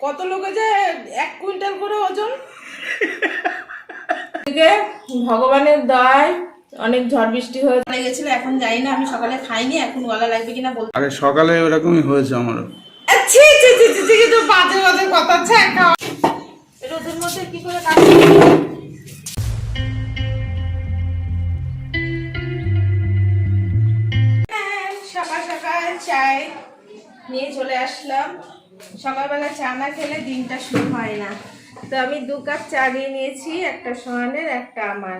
কত লোকে যে এক কুইন্টাল করে ওজন? ভগবানের দয় অনেক ঝড় বৃষ্টি হয়ে গেছিল এখন জানি না আমি সকালে খাইনি এখন গলা লাগবে কিনা বলতে আরে সকালে ওরকমই হয়েছে আমারও। ছি ছি ছি ছি ছি বাজে বাজে কথা ছ্যাঁকা রোদের মধ্যে কি করে কাজ হ্যাঁ, সকাল সকাল চাই নিয়ে চলে আসলাম। সকালবেলা চা না খেলে দিনটা শুরু হয় না। তো আমি দু কাপ চা নিয়ে নিয়েছি, একটা সোহানের, একটা আমার।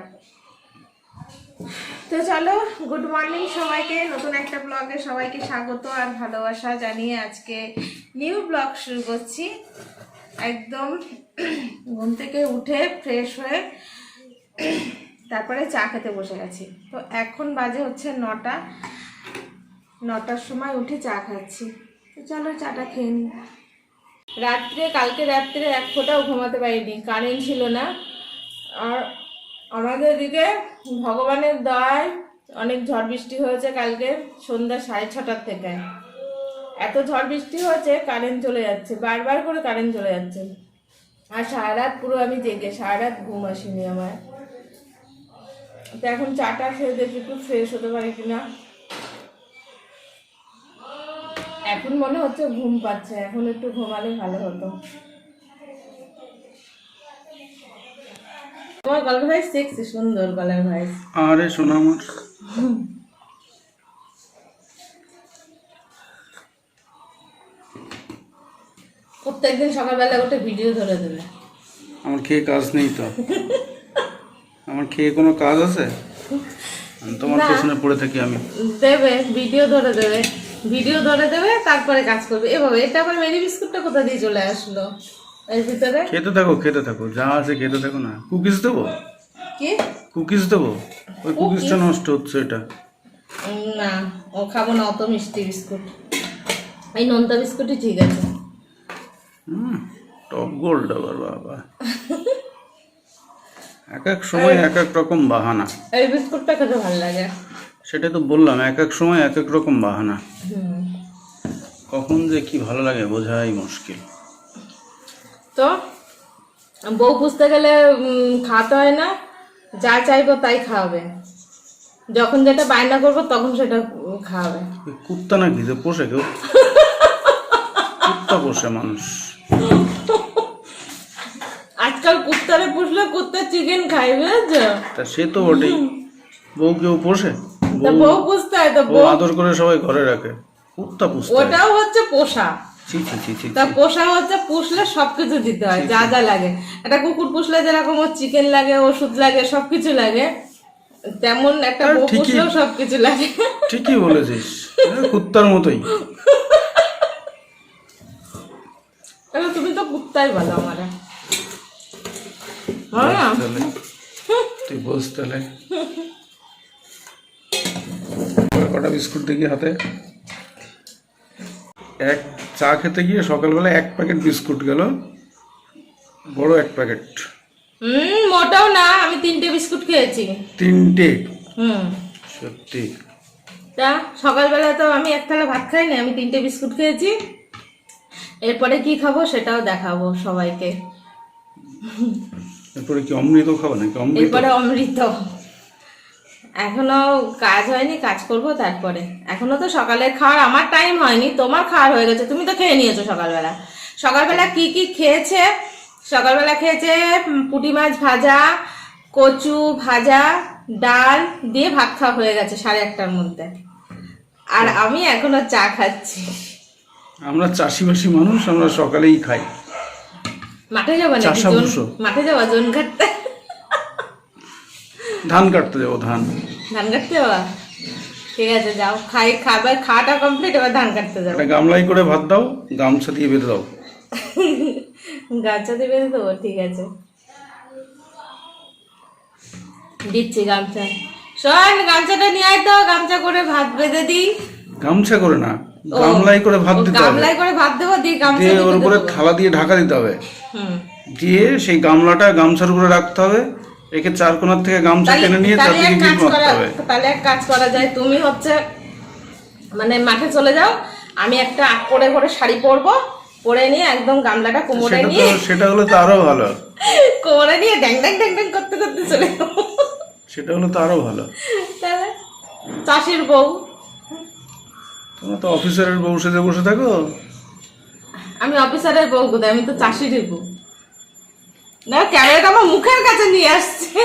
তো চলো গুড মর্নিং সবাইকে। নতুন একটা ব্লগে সবাইকে স্বাগত আর ভালোবাসা জানিয়ে আজকে নিউ ব্লগ শুরু করছি। একদম ঘুম থেকে উঠে ফ্রেশ হয়ে তারপরে চা খেতে বসে গেছি। তো এখন বাজে হচ্ছে নটা। নটার সময় উঠে চা খাচ্ছি। তো চলো, চাটা খেয়ে নিই। রাত্রে, কালকে রাত্রে এক ফোঁটাও ঘুমাতে পারিনি, কারেন্ট ছিল না। আর আমাদের দিকে ভগবানের দয় অনেক ঝড় বৃষ্টি হয়েছে কালকে সন্ধ্যা সাড়ে ছটার থেকে। এত ঝড় বৃষ্টি হয়েছে, কারেন্ট চলে যাচ্ছে, বারবার করে কারেন্ট চলে যাচ্ছে। আর সারা রাত পুরো আমি জেগে, সারা রাত ঘুম আসিনি আমার। তো এখন চাটা খেয়ে দেখি, একটু ফ্রেশ হতে পারি কিনা। এখন মনে হচ্ছে ঘুম পাচ্ছে এখন একটু ঘুমালে ভালো হতো। তোমার গলার ভাই সেক্সি সুন্দর গলার ভাই আরে শোনা আমার। প্রত্যেকদিন সকালবেলা উঠে ভিডিও ধরে দেবে। আমার খেয়ে কাজ নেই তো। আমার খেয়ে কোনো কাজ আছে? তোমার। পেছনে পড়ে থাকি আমি। দেবে ভিডিও ধরে দেবে। ভিডিও ধরে দেবে তারপরে কাজ করবে। এভাবে। এটা আবার মেরি বিস্কুটটা কোথা দিয়ে চলে আসলো? এর ভিতরে? খেতে থাকো খেতে থাকো। যা আছে খেতে থাকো না। কুকিজ দেবো? কি? কুকিজ দেবো? ওই কুকিজটা নষ্ট হচ্ছে এটা। না ও খাব না অত মিষ্টি বিস্কুট। এই নোনতা বিস্কুটই ঠিক আছে। হুম টপ গোল্ড আবার বাবা। এক এক সময় এক এক রকম বাহানা। এই বিস্কুটটা খেতে ভালো লাগে। সেটাই তো বললাম এক এক সময় এক এক রকম বাহানা। কখন যে কি ভালো লাগে বোঝাই মুশকিল। তো বউ পুষতে গেলে খাওয়াতে হয় না যা চাইব তাই খাওয়াবে। যখন যেটা বায়না করব তখন সেটা খাওয়াবে। কুত্তা নাকি যে পোষে কেউ? কুত্তা পোষে মানুষ। আজকাল কুত্তারে পুষলে কুত্তা চিকেন খাই বুঝেছ? তা সে তো বটেই। বউ কেউ পোষে? বউ পুষতে হয় তো বউ আদর করে সবাই ঘরে রাখে। কুত্তা পুষতে ওটাও হচ্ছে পোষা। তা পোষা হচ্ছে পুষলে সবকিছু দিতে হয় যা যা লাগে। একটা কুকুর পুষলে যেরকম ওর চিকেন লাগে ওষুধ লাগে সবকিছু লাগে। তেমন একটা বউ ঠিকই। পুষলেও সবকিছু লাগে। ঠিকই বলেছিস। কুত্তার মতোই। তাহলে তুমি তো কুত্তাই বলো আমারে। বলো না? তুই বস তাহলে। কটা বিস্কুট দেখি হাতে? এক চা খেতে গিয়ে সকালবেলা এক প্যাকেট বিস্কুট গেল বড় এক প্যাকেট। হুম মোটাও না আমি তিনটে বিস্কুট খেয়েছি। তিনটে? হুম। সত্যি? তা সকালবেলা তো আমি এক থালা ভাত খাইনি আমি তিনটে বিস্কুট খেয়েছি। এরপরে কি খাব সেটাও দেখাবো সবাইকে। এরপরে কি অমৃত খাব নাকি? অমৃত? এরপরে অমৃত। এখনও কাজ হয়নি কাজ করব তারপরে। এখনও তো সকালে খাওয়ার আমার টাইম হয়নি তোমার খাওয়ার হয়ে গেছে তুমি তো খেয়ে নিয়েছো সকালবেলা। সকালবেলা কি কি খেয়েছে? সকালবেলা খেয়েছে পুঁটি মাছ ভাজা কচু ভাজা ডাল দিয়ে ভাত খাওয়া হয়ে গেছে সাড়ে একটার মধ্যে। আর আমি এখনও চা খাচ্ছি। আমরা চাষিবাসী মানুষ আমরা সকালেই খাই। মাঠে যাব। মাঠে যাব জন কাটতে ধান কাটতে যাব ধান। ধান কাটতে যাওয়া ঠিক আছে যাও। খাই খাবার খাওয়াটা কমপ্লিট এবার ধান কাটতে যাব। একটা গামলাই করে ভাত দাও গামছা দিয়ে বেঁধে দাও। গামছা দেবে দেবো ঠিক আছে। দিচ্ছি গামছা। শোন গামছাটা নিয়ে আয় তো গামছা করে ভাত বেঁধে দিই। গামছা করে না গামলাই করে ভাত দিতে হবে। গামলায় করে ভাত দেবো দিই গামছা দিয়ে দিয়ে ওর উপরে। থালা দিয়ে ঢাকা দিতে হবে। হুম। দিয়ে সেই গামলাটা গামছার উপরে রাখতে হবে। একে চার কোনার থেকে গামছা টেনে নিয়ে তাহলে চারদিকে এক গিট কাজ মারতে করা হবে। তাহলে এক কাজ করা যায় তুমি হচ্ছে মানে মাঠে চলে যাও আমি একটা করে করে শাড়ি পরবো পরে নিয়ে একদম গামলাটা কোমরে নিয়ে সেটা হলো তো আরও ভালো। কোমরে নিয়ে ড্যাং ড্যাং ড্যাং ড্যাং করতে করতে চলে যাব। সেটা হলো তো আরও ভালো। তাহলে চাষির বউ। তোমরা তো অফিসারের বউ সেজে বসে থাকো। আমি অফিসারের বউ আমি তো চাষির বউ। না ক্যামেরাটা আমার মুখের কাছে নিয়ে আসছে।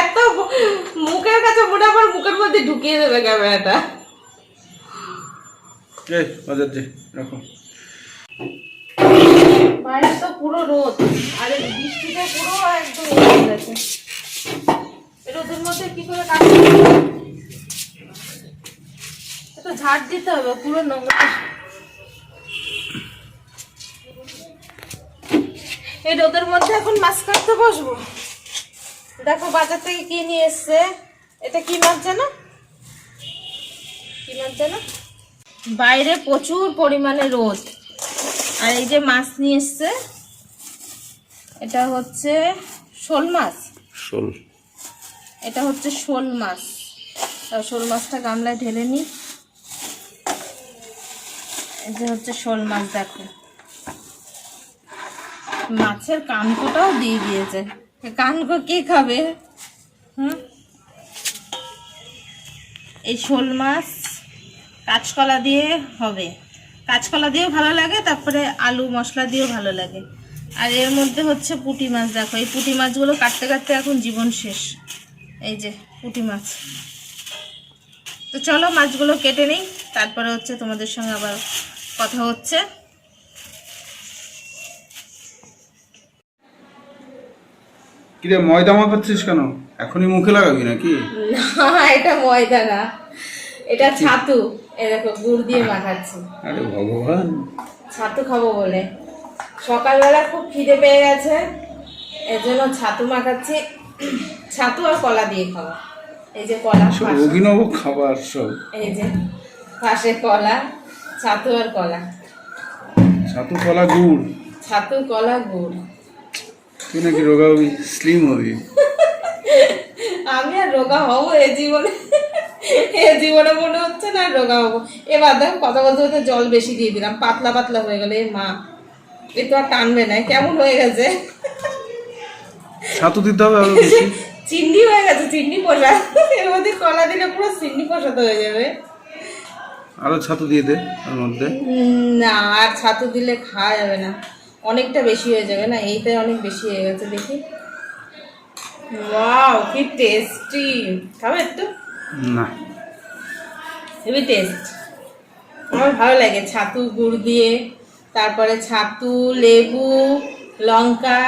এত মুখের কাছে মোটা আমার মুখের মধ্যে ঢুকিয়ে দেবে ক্যামেরাটা। এই বাজার যে রাখো। বাইরে তো পুরো রোদ আর এই বৃষ্টিতে পুরো একদম হয়ে গেছে। রোদের মধ্যে কি করে কাজ? একটু ঝাড় দিতে হবে পুরো নোংরা। এই রোদের মধ্যে এখন মাছ কাটতে বসবো। দেখো বাজার থেকে কি নিয়ে এসছে। এটা কি মাছ জানো? কি মাছ জানো? বাইরে প্রচুর পরিমাণে রোদ। আর এই যে মাছ নিয়ে এসছে এটা হচ্ছে শোল মাছ। শোল। এটা হচ্ছে শোল মাছ। শোল মাছটা গামলায় ঢেলে নিই। এই যে হচ্ছে শোল মাছ দেখো। মাছের কানকোটাও দিয়ে দিয়েছে। কানকো কে খাবে? হুম? এই শোল মাছ কাঁচকলা দিয়ে হবে। কাঁচকলা দিয়েও ভালো লাগে, তারপরে আলু মশলা দিয়েও ভালো লাগে। আর এর মধ্যে হচ্ছে পুঁটি মাছ, দেখো। এই পুঁটি মাছগুলো কাটতে কাটতে এখন জীবন শেষ। এই যে পুঁটি মাছ। তো চলো মাছগুলো কেটে নিই, তারপরে হচ্ছে তোমাদের সঙ্গে আবার কথা হচ্ছে। কিরে ময়দা মাখাচ্ছিস কেন? এখনই মুখে লাগাবি নাকি? না এটা ময়দা না। এটা ছাতু। এ দেখো গুড় দিয়ে মাখাচ্ছি। আরে ভগবান। ছাতু খাব বলে। সকালবেলা খুব খিদে পেয়ে গেছে এর জন্য ছাতু মাখাচ্ছি। ছাতু আর কলা দিয়ে খাব। এই যে কলা। অভিনব খাবার সব। এই যে পাশে কলা ছাতু আর কলা। ছাতু কলা গুড়। ছাতু কলা গুড়। তুই নাকি রোগা হবি? স্লিম হবি। আমি আর রোগা হব এ জীবনে। এ জীবনে মনে হচ্ছে না রোগা হব। এবার দেখো কথা বলতে বলতে জল বেশি দিয়ে দিলাম পাতলা পাতলা হয়ে গেল। এ মা এ তো আর টানবে না কেমন হয়ে গেছে? ছাতু দিতে হবে আরও বেশি। চিন্নি হয়ে গেছে চিন্নি পোষা এর মধ্যে কলা দিলে পুরো চিন্নি পোষাতে হয়ে যাবে। আরও ছাতু দিয়ে দে ওর মধ্যে। না আর ছাতু দিলে খাওয়া যাবে না। অনেকটা বেশি হয়ে যাবে না? এইটাই অনেক বেশি হয়ে গেছে দেখি। ওয়াও কি টেস্টি খাবে একটু? না। হেভি টেস্ট আমার ভালো লাগে ছাতু গুড় দিয়ে তারপরে ছাতু লেবু লঙ্কা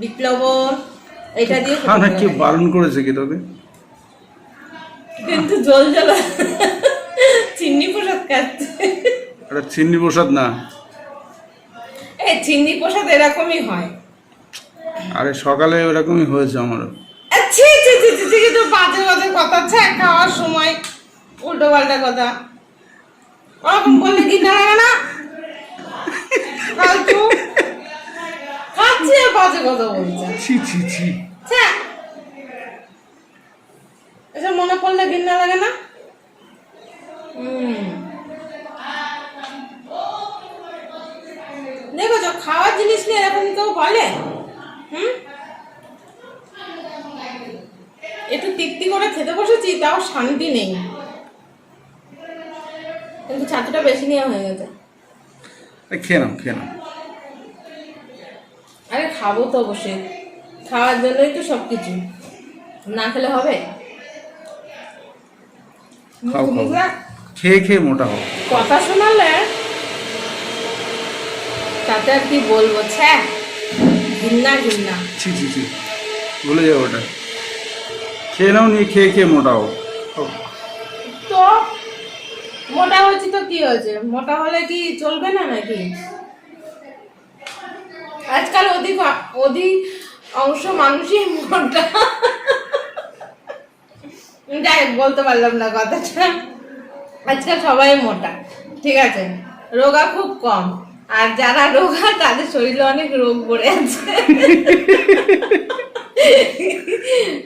বিট লবণ এটা দিয়ে খানা কি বারণ করেছে কি তোকে? কিন্তু জল জল। চিন্নি প্রসাদ খাচ্ছে। এটা চিন্নি প্রসাদ না। এই চিন্নি প্রসাদ এরকমই হয়। আরে সকালে ওরকমই হয়েছে আমারও। ছি ছি ছি ছি ছি, কিন্তু বাজে বাজে কথা আছে খাওয়ার সময় উল্টো পাল্টা কথা। ওরকম করলে কি লাগে না? ফালতু। খাচ্ছে আর বাজে কথা বলছে। ছি ছি। ছি। এসব মনে পড়লে ঘৃণা লাগে না? হুম। দেখেছ খাওয়ার জিনিস নিয়ে এরকম কেউ বলে? হুম? একটু তৃপ্তি করে খেতে বসেছি তাও শান্তি নেই। কিন্তু ছাতুটা বেশি নেওয়া হয়ে গেছে। আরে খেয়ে নাও খেয়ে নাও। আরে খাব তো অবশ্যই। খাওয়ার জন্যই তো সব কিছু না খেলে হবে? খাও, খাও। খেয়ে খেয়ে মোটা হোক কথা শোনালে তাতে আর কি বলব ছ্যা। ঘিন্না ঘিন্না ছি ছি ছি। ভুলে যাও ওটা। খেয়ে নাও নিয়ে খেয়ে খেয়ে মোটা হোক তো মোটা হয়েছি তো কি হয়েছে? মোটা হলে কি চলবে না নাকি? আজকাল অধিক অধিক অংশ মানুষই মোটা। যাই বলতে পারলাম না কথাটা। আজকাল সবাই মোটা। ঠিক আছে? রোগা খুব কম। আর যারা রোগ রোগা তাদের শরীরে অনেক রোগ পড়ে আছে।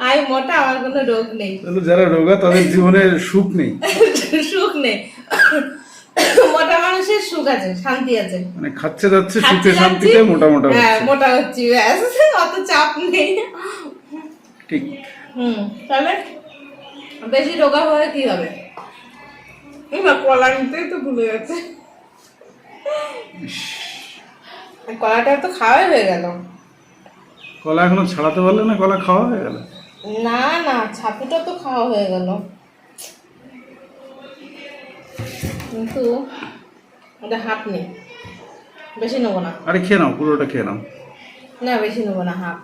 আমি মোটা আমার কোনো রোগ নেই। যারা রোগা তাদের জীবনে সুখ নেই। সুখ নেই। মোটা মানুষের সুখ আছে শান্তি আছে। মানে খাচ্ছে যাচ্ছে সুখে শান্তিতে মোটা মোটা হ্যাঁ মোটা হচ্ছি ব্যাস। অত চাপ নেই। ঠিক। হুম তাহলে বেশি রোগা হয়ে কি হবে? কলা নিতেই তো ভুলে গেছে কলাটা তো খাওয়াই হয়ে গেল। কলা এখনও ছাড়াতে পারলে না কলা খাওয়া হয়ে গেল? না না ছাতুটা তো খাওয়া হয়ে গেল। কিন্তু ওটা হাফ নেই। বেশি নেব না। আরে খেয়ে নাও পুরোটা খেয়ে নাও। না বেশি নেব না হাফ।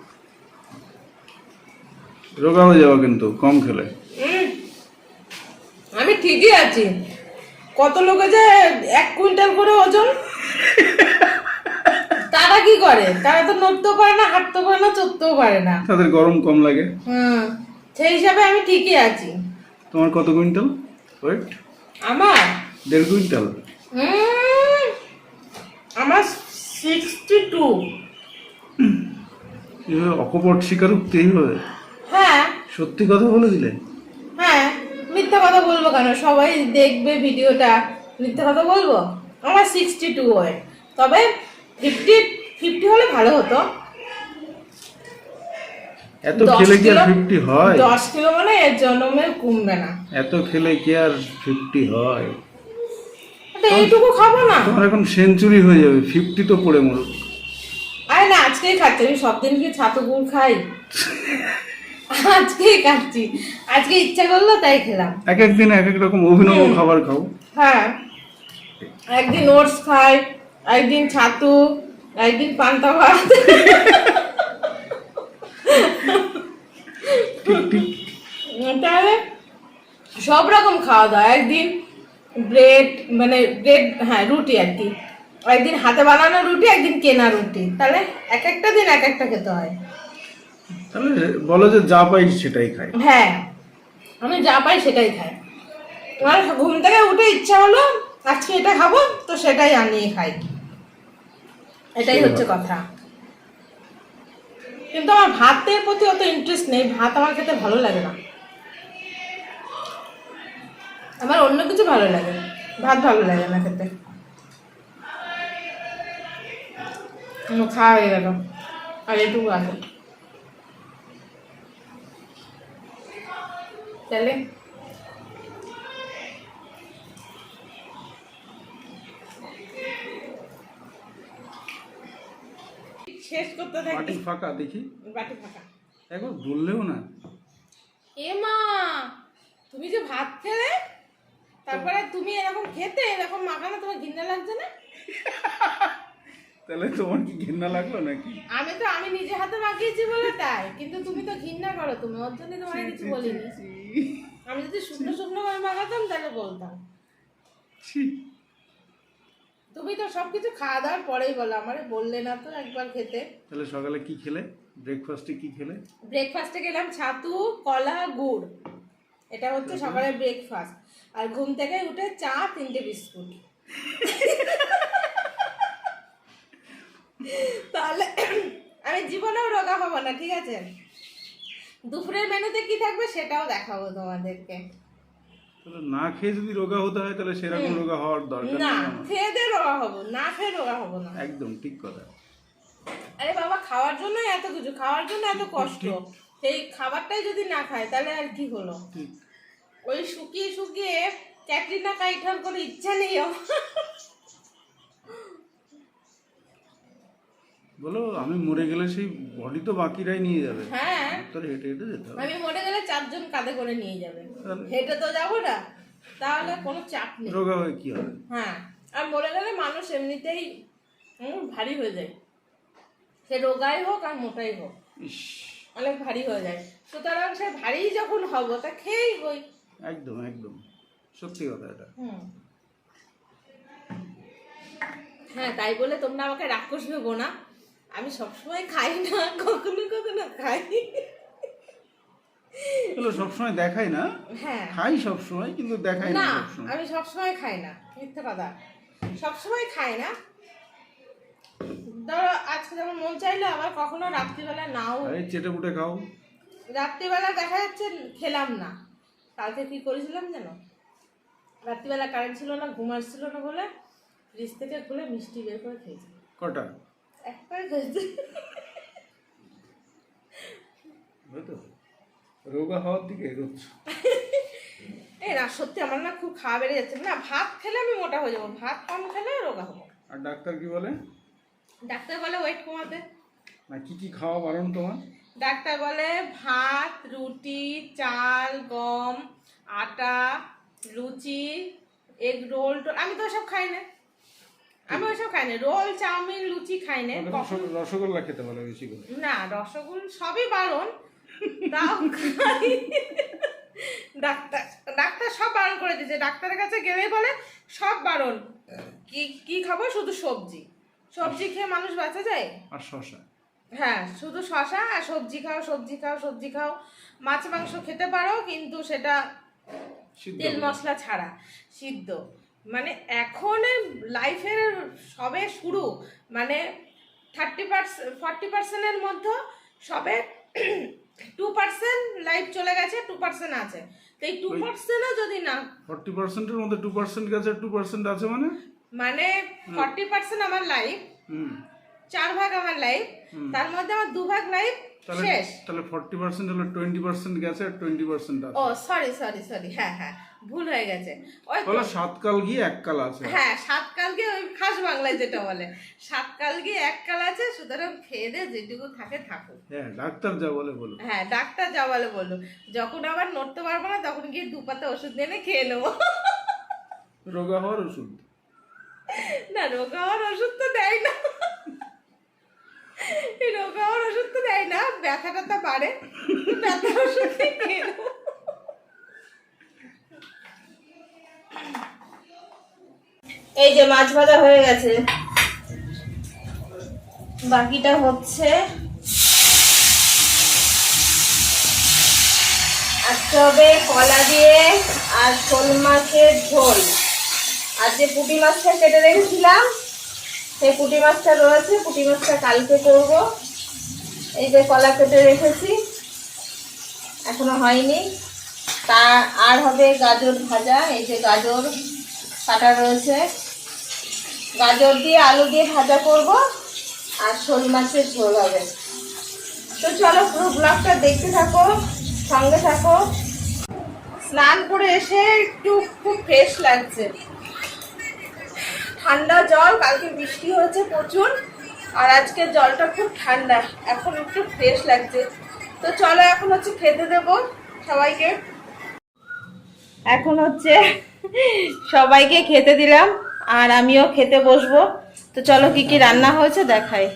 রোগা হয়ে যাব কিন্তু কম খেলে। আমি ঠিকই আছি। কত লোকে যে এক কুইন্টাল করে ওজন? তারা কি করে? তারা তো নড়তেও পারে না হাঁটতেও পারে না চড়তেও পারে না। তাদের গরম কম লাগে। হুম সেই হিসাবে আমি ঠিকই আছি। তোমার কত কুইন্টাল? ওয়েট আমার? দেড় কুইন্টাল? আমার সিক্সটি টু অকপট স্বীকারোক্তি এইভাবে? হ্যাঁ। সত্যি কথা বলে দিলে? কথা বলব কেন? সবাই দেখবে ভিডিওটা। মিথ্যা কথা বলব? আমার সিক্সটি টু তবে ফিফটি ফিফটি হলে ভালো হতো। এত খেলে কি আর কিলো- ফিফটি হয়? দশ কিলো মানে এর জন্মে কমবে না। এত খেলে কি আর ফিফটি হয়? তো এইটুকু খাব না। তোমার এখন সেঞ্চুরি হয়ে যাবে। ফিফটি তো পড়ে মরুক। আরে না আজকেই খাচ্ছি। আমি সব দিন কি ছাতু গুড় খাই? খাচ্ছি আজকে ইচ্ছা করল তাই খেলাম। এক এক দিন এক এক রকম অভিনব খাবার খাও। হ্যাঁ। একদিন ওটস খাই একদিন ছাতু একদিন পান্তা ভাত। তাহলে সব রকম খাওয়া দাওয়া। একদিন ব্রেড মানে ব্রেড হ্যাঁ রুটি আর কি একদিন হাতে বানানো রুটি একদিন কেনা রুটি। তাহলে এক একটা দিন এক একটা খেতে হয়। তাহলে বলো যে যা পাই সেটাই খাই। হ্যাঁ আমি যা পাই সেটাই খাই। আমার ঘুম থেকে উঠে ইচ্ছা হলো আজকে এটা খাব তো সেটাই আনিয়ে খাই। এটাই হচ্ছে কথা। কিন্তু আমার ভাতের প্রতি অত ইন্টারেস্ট নেই ভাত আমার খেতে ভালো লাগে না। আমার অন্য কিছু ভালো লাগে ভাত ভালো লাগে না খেতে। খাওয়া হয়ে গেল আর এটুকু আছে তাহলে? শেষ করতে থাকি। ফাঁকা দেখি। বাটি ফাঁকা। একবার বললেও না। এ মা তুমি যে ভাত খেলে তারপরে তুমি এরকম খেতে এরকম মাখানো তোমার ঘিন্না লাগছে না? তাহলে তোমার কি ঘৃণা লাগল নাকি? আমি তো আমি নিজে হাতে মাখিয়েছি বলে তাই কিন্তু তুমি তো ঘৃণা করো তুমি ওর জন্য তোমার কিছু বলিনি। আমি যদি শুকনো শুকনো করে মাখাতাম তাহলে বলতাম। তুমি তো সবকিছু খাওয়া দাওয়ার পরেই বলো আমারে বললে না তো একবার খেতে। তাহলে সকালে কি খেলে? ব্রেকফাস্টে কি খেলে? ব্রেকফাস্টে গেলাম ছাতু কলা গুড়। এটা হচ্ছে সকালের ব্রেকফাস্ট আর ঘুম থেকে উঠে চা তিনটে বিস্কুট। তাহলে আমি জীবনেও রোগা হব না ঠিক আছে? দুপুরের মেনুতে কি থাকবে সেটাও দেখাবো তোমাদেরকে। না খেয়ে যদি রোগা হতে হয় তাহলে সেরকম রোগা হওয়ার দরকার না খেয়ে দিয়ে রোগা হব না খেয়ে রোগা হব না। একদম ঠিক কথা। আরে বাবা খাওয়ার জন্য এত কিছু খাওয়ার জন্য এত কষ্ট। সেই খাবারটাই যদি না খায় তাহলে আর কি হলো? ওই শুকিয়ে শুকিয়ে ক্যাটরিনা কাইঠার কোনো ইচ্ছা নেই আমার। বলো আমি মরে গেলে সেই বডি তো বাকিরাই নিয়ে যাবে। হ্যাঁ। তোর হেঁটে হেঁটে যেতে হবে। আমি মরে গেলে চারজন কাঁধে করে নিয়ে যাবে। হেঁটে তো যাব না। তাহলে কোনো চাপ নেই। রোগা হয়ে কি হবে? হ্যাঁ। আর মরে গেলে মানুষ এমনিতেই ভারী হয়ে যায়। সে রোগাই হোক আর মোটাই হোক। অনেক ভারী হয়ে যায়। সুতরাং সে ভারী যখন হব তা খেয়েই হই একদম একদম। সত্যি কথা এটা। হুম। হ্যাঁ তাই বলে তোমরা আমাকে রাক্ষস ভেবো না। আমি সবসময় খাই না কখনো কখনো খাই। এগুলো সবসময় দেখাই না। হ্যাঁ। খাই সবসময় কিন্তু দেখাই না আমি সবসময় খাই না মিথ্যে কথা। সবসময় খাই না। ধরো আজকে যেমন মন চাইলো আবার কখনো রাত্রিবেলা নাও। চেটে পুটে খাও। রাত্রিবেলা দেখা যাচ্ছে খেলাম না। কালকে কি করেছিলাম জানো রাত্রিবেলা কারেন্ট ছিল না ঘুম আসছিল না বলে ফ্রিজ থেকে খুলে মিষ্টি বের করে খেয়েছি। কটা? রোগা হওয়ার দিকে এগোচ্ছে। এই না সত্যি আমার না খুব খাওয়া বেড়ে যাচ্ছে। না ভাত খেলে আমি মোটা হয়ে যাব। ভাত কম খেলে রোগা হব। আর ডাক্তার কি বলে? ডাক্তার বলে ওয়েট কমাতে না কি কি খাওয়া বারণ তোমার? ডাক্তার বলে ভাত রুটি চাল গম আটা লুচি এগ রোল টোল। আমি তো ওসব খাই না। আমি ওসব খাই না রোল চাউমিন লুচি খাই না রসগোল্লা খেতে বলে বেশি করে। না রসগোল সবই বারণ। তাও খাই। ডাক্তার ডাক্তার সব বারণ করে দিয়েছে। ডাক্তারের কাছে গেলেই বলে সব বারণ। কি কি খাব? শুধু সবজি। সবজি খেয়ে মানুষ বাঁচা যায়? আর শশা হ্যাঁ শুধু শশা আর সবজি খাও সবজি খাও সবজি খাও। মাছ মাংস খেতে পারো কিন্তু সেটা তেল মশলা ছাড়া সিদ্ধ। মানে এখন লাইফের সবে শুরু মানে থার্টি পার্সেন্ট ফর্টি পার্সেন্টের মধ্যে সবে টু পার্সেন্ট লাইফ চলে গেছে টু পার্সেন্ট আছে। তো এই টু পার্সেন্টও যদি না ফর্টি পার্সেন্টের মধ্যে টু পার্সেন্ট গেছে টু পার্সেন্ট আছে মানে? মানে ফর্টি পার্সেন্ট আমার লাইফ চার ভাগ আমার লাইফ তার মধ্যে আমার দু ভাগ লাইফ তাহলে শেষ। তাহলে হলো গেছে আর টোয়েন্টি পার্সেন্ট আছে। ও সরি সরি সরি হ্যাঁ হ্যাঁ ভুল হয়ে গেছে। ওই তো। সাতকাল গিয়ে এককাল আছে। হ্যাঁ ওই খাস বাংলায় যেটা বলে। সাত কাল গিয়ে এক কাল আছে সুতরাং খেয়ে দে যেটুকু থাকে থাকুক। হ্যাঁ ডাক্তার যা বলে বলো হ্যাঁ ডাক্তার যা বলে যখন আবার নড়তে পারব না তখন গিয়ে দু পাতা ওষুধ এনে খেয়ে নেব। রোগা হওয়ার ওষুধ। না রোগা হওয়ার ওষুধ তো দেয় না। এই রোগা ওষুধ তো দেয় না, ব্যথা বাড়ে। ব্যথার ওষুধ এই যে মাছ ভাজা হয়ে গেছে। বাকিটা হচ্ছে আজকে হবে কলা দিয়ে আর শোল মাছের ঝোল। আর যে পুঁটি মাছটা কেটে রেখেছিলাম। সেই পুঁটি মাছটা রয়েছে, পুঁটি মাছটা কালকে করব। এই যে কলা কেটে রেখেছি, এখনও হয়নি। তা আর হবে গাজর ভাজা, এই যে গাজর কাটা রয়েছে। গাজর দিয়ে আলু দিয়ে ভাজা করব, আর শোল মাছের ঝোল হবে। তো চলো পুরো ব্লগটা দেখতে থাকো, সঙ্গে থাকো। স্নান করে এসে একটু খুব ফ্রেশ লাগছে। ঠান্ডা জল, কালকে বৃষ্টি হয়েছে প্রচুর, আর আজকে জলটা খুব ঠান্ডা, এখন একটু ফ্রেশ লাগছে। তো চলো এখন হচ্ছে খেতে দেবো সবাইকে। এখন হচ্ছে সবাইকে খেতে দিলাম, আর আমিও খেতে বসবো। তো চলো কি কি রান্না হয়েছে দেখাই।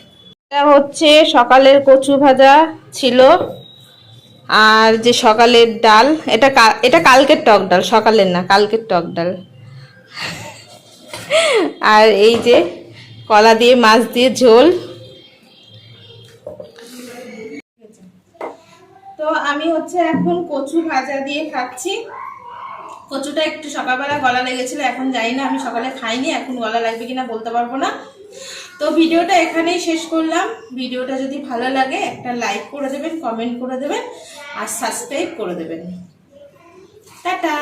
এটা হচ্ছে সকালের কচু ভাজা ছিল, আর যে সকালের ডাল, এটা এটা কালকের টক ডাল, সকালের না, কালকের টক ডাল। আর এই যে কলা দিয়ে, মাছ দিয়ে ঝোল। তো আমি হচ্ছে এখন কচু ভাজা দিয়ে খাচ্ছি। কচুটা একটু সকালবেলা গলা লেগেছিল, এখন জানি না, আমি সকালে খাইনি, এখন গলা লাগবে কিনা বলতে পারব না। তো ভিডিওটা এখানেই শেষ করলাম। ভিডিওটা যদি ভালো লাগে, একটা লাইক করে দেবেন, কমেন্ট করে দেবেন, আর সাবস্ক্রাইব করে দেবেন। টাটা!